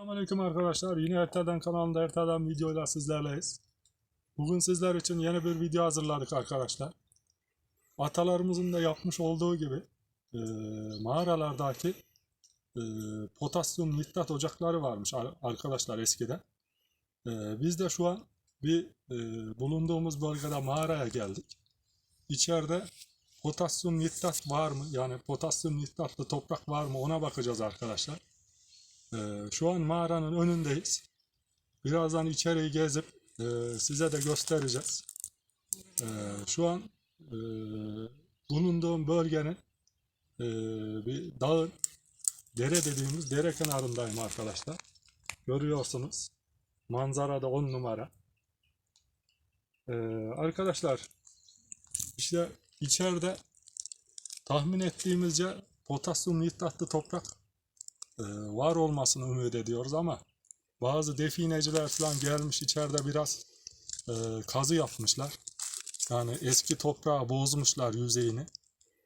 Selamünaleyküm arkadaşlar. Yine Ertel'den kanalında Ertel'den videoyla sizlerleyiz. Bugün sizler için yeni bir video hazırladık arkadaşlar. Atalarımızın da yapmış olduğu gibi e, mağaralardaki e, potasyum nitrat ocakları varmış ar- arkadaşlar eskiden. E, biz de şu an bir e, bulunduğumuz bölgede mağaraya geldik. İçeride potasyum nitrat var mı? Yani potasyum nitratlı toprak var mı? Ona bakacağız arkadaşlar. Ee, şu an mağaranın önündeyiz. Birazdan içeriği gezip e, size de göstereceğiz. Ee, şu an e, bulunduğum bölgenin e, bir dağın dere dediğimiz dere kenarındayım arkadaşlar. Görüyorsunuz. Manzara da on numara. Ee, arkadaşlar işte içeride tahmin ettiğimizce potasyum nitratlı toprak var olmasını ümit ediyoruz ama bazı defineciler falan gelmiş içeride biraz e, kazı yapmışlar. Yani eski toprağı bozmuşlar yüzeyini.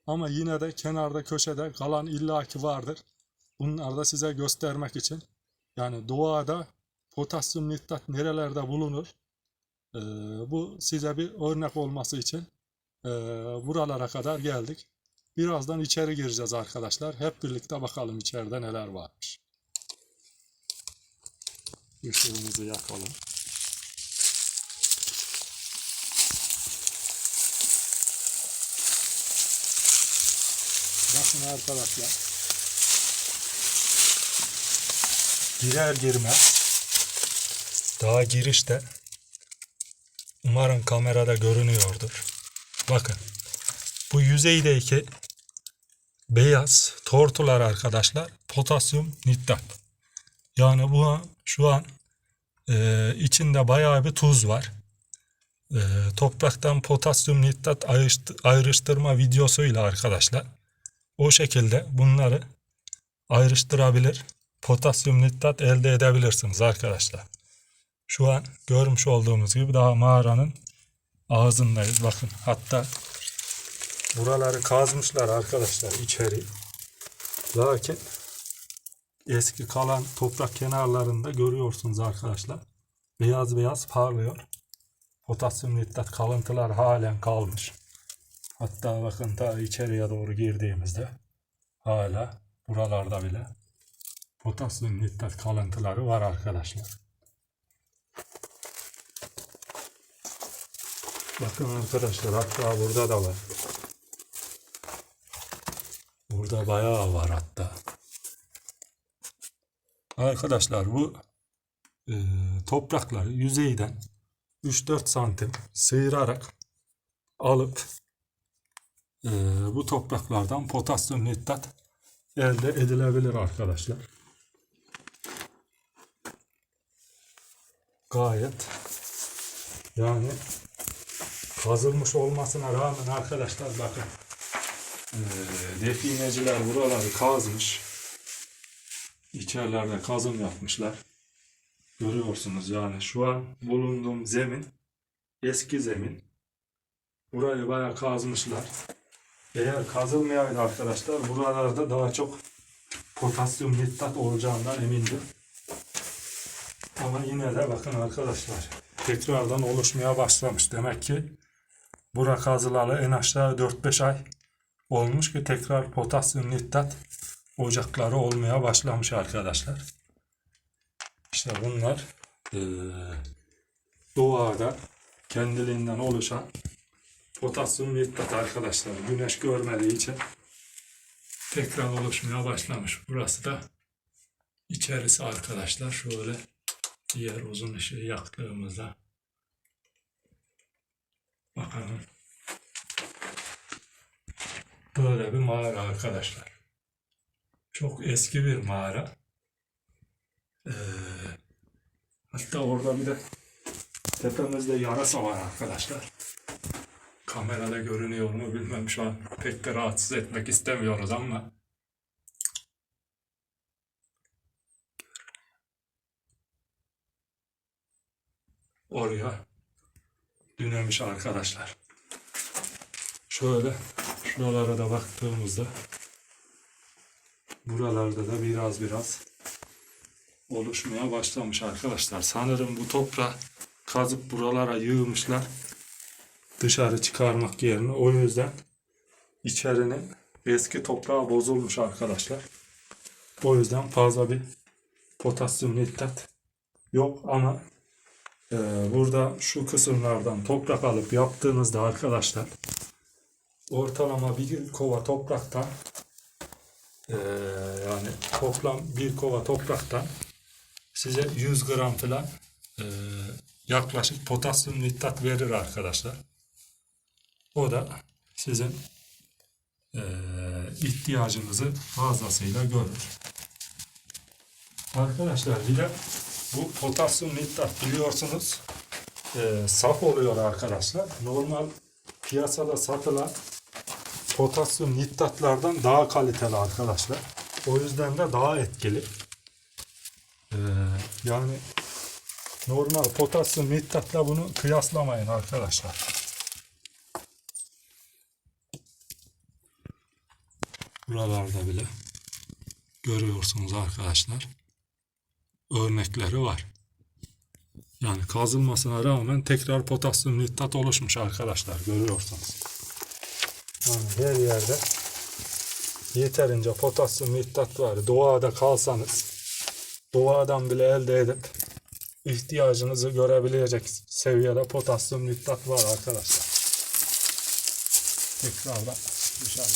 Ama yine de kenarda köşede kalan illaki vardır. Bunları da size göstermek için. Yani doğada potasyum nitrat nerelerde bulunur? E, bu size bir örnek olması için e, buralara kadar geldik. Birazdan içeri gireceğiz arkadaşlar. Hep birlikte bakalım içeride neler varmış. Işığımızı yakalım. Bakın arkadaşlar. Girer girmez daha girişte umarım kamerada görünüyordur. Bakın bu yüzeydeki beyaz tortular arkadaşlar potasyum nitrat. Yani bu şu an e, içinde bayağı bir tuz var. E, topraktan potasyum nitrat ayrıştı- ayrıştırma videosuyla arkadaşlar o şekilde bunları ayrıştırabilir potasyum nitrat elde edebilirsiniz arkadaşlar. Şu an görmüş olduğumuz gibi daha mağaranın ağzındayız. Bakın hatta Buraları kazmışlar arkadaşlar içeri. Lakin eski kalan toprak kenarlarında görüyorsunuz arkadaşlar. Beyaz beyaz parlıyor. Potasyum nitrat kalıntılar halen kalmış. Hatta bakın ta içeriye doğru girdiğimizde hala buralarda bile potasyum nitrat kalıntıları var arkadaşlar. Bakın arkadaşlar hatta burada da var. Burada bayağı var hatta. Arkadaşlar bu e, toprakları yüzeyden 3-4 santim sıyırarak alıp e, bu topraklardan potasyum nitrat elde edilebilir arkadaşlar. Gayet yani kazılmış olmasına rağmen arkadaşlar bakın ee, defineciler buraları kazmış. İçerilerde kazım yapmışlar. Görüyorsunuz yani şu an bulunduğum zemin eski zemin. Burayı bayağı kazmışlar. Eğer kazılmayaydı arkadaşlar buralarda daha çok potasyum nitrat olacağından emindim. Ama yine de bakın arkadaşlar tekrardan oluşmaya başlamış. Demek ki bura kazılalı en aşağı 4-5 ay olmuş ki tekrar potasyum nitrat ocakları olmaya başlamış arkadaşlar. İşte bunlar eee, doğada kendiliğinden oluşan potasyum nitrat arkadaşlar. Güneş görmediği için tekrar oluşmaya başlamış. Burası da içerisi arkadaşlar. Şöyle diğer uzun ışığı yaktığımızda bakalım. Böyle bir mağara arkadaşlar. Çok eski bir mağara. Ee, hatta orada bir de tepemizde yarasa var arkadaşlar. Kamerada görünüyor mu bilmem şu an pek de rahatsız etmek istemiyoruz ama oraya dünemiş arkadaşlar. Şöyle şuralara da baktığımızda buralarda da biraz biraz oluşmaya başlamış arkadaşlar. Sanırım bu toprağı kazıp buralara yığmışlar. Dışarı çıkarmak yerine. O yüzden içerinin eski toprağı bozulmuş arkadaşlar. O yüzden fazla bir potasyum nitrat yok ama e, burada şu kısımlardan toprak alıp yaptığınızda arkadaşlar ortalama bir kova topraktan e, yani toplam bir kova topraktan size 100 gram falan e, yaklaşık potasyum nitrat verir arkadaşlar. O da sizin e, ihtiyacınızı fazlasıyla görür. Arkadaşlar bir de bu potasyum nitrat biliyorsunuz e, saf oluyor arkadaşlar. Normal piyasada satılan potasyum nitratlardan daha kaliteli arkadaşlar. O yüzden de daha etkili. E, yani normal potasyum nitratla bunu kıyaslamayın arkadaşlar. Buralarda bile görüyorsunuz arkadaşlar örnekleri var. Yani kazılmasına rağmen tekrar potasyum nitrat oluşmuş arkadaşlar görüyorsunuz. Yani her yerde yeterince potasyum nitrat var. Doğada kalsanız doğadan bile elde edip ihtiyacınızı görebilecek seviyede potasyum nitrat var arkadaşlar. Tekrardan çıkalım.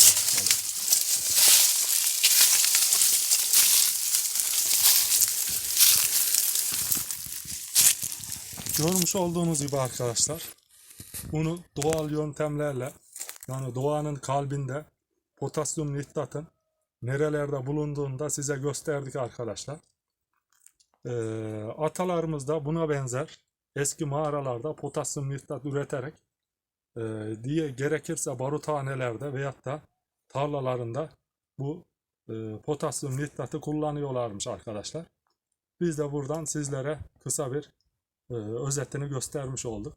Görmüş olduğunuz gibi arkadaşlar bunu doğal yöntemlerle yani doğanın kalbinde potasyum nitratın nerelerde bulunduğunu da size gösterdik arkadaşlar. Ee, atalarımız da buna benzer eski mağaralarda potasyum nitrat üreterek e, diye gerekirse baruthanelerde veyahut da tarlalarında bu e, potasyum nitratı kullanıyorlarmış arkadaşlar. Biz de buradan sizlere kısa bir e, özetini göstermiş olduk.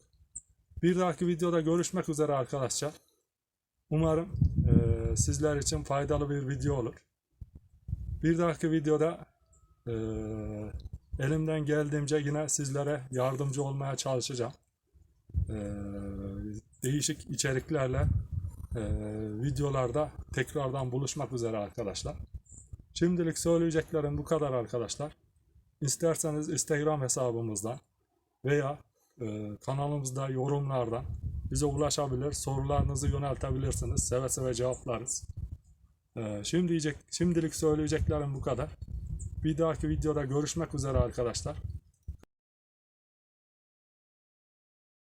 Bir dahaki videoda görüşmek üzere arkadaşlar. Umarım e, sizler için faydalı bir video olur. Bir dahaki videoda e, elimden geldiğince yine sizlere yardımcı olmaya çalışacağım. E, değişik içeriklerle e, videolarda tekrardan buluşmak üzere arkadaşlar. Şimdilik söyleyeceklerim bu kadar arkadaşlar. İsterseniz Instagram hesabımızdan veya e, kanalımızda yorumlardan bize ulaşabilir, sorularınızı yöneltebilirsiniz. Seve seve cevaplarız. E, diyecek, şimdilik söyleyeceklerim bu kadar. Bir dahaki videoda görüşmek üzere arkadaşlar.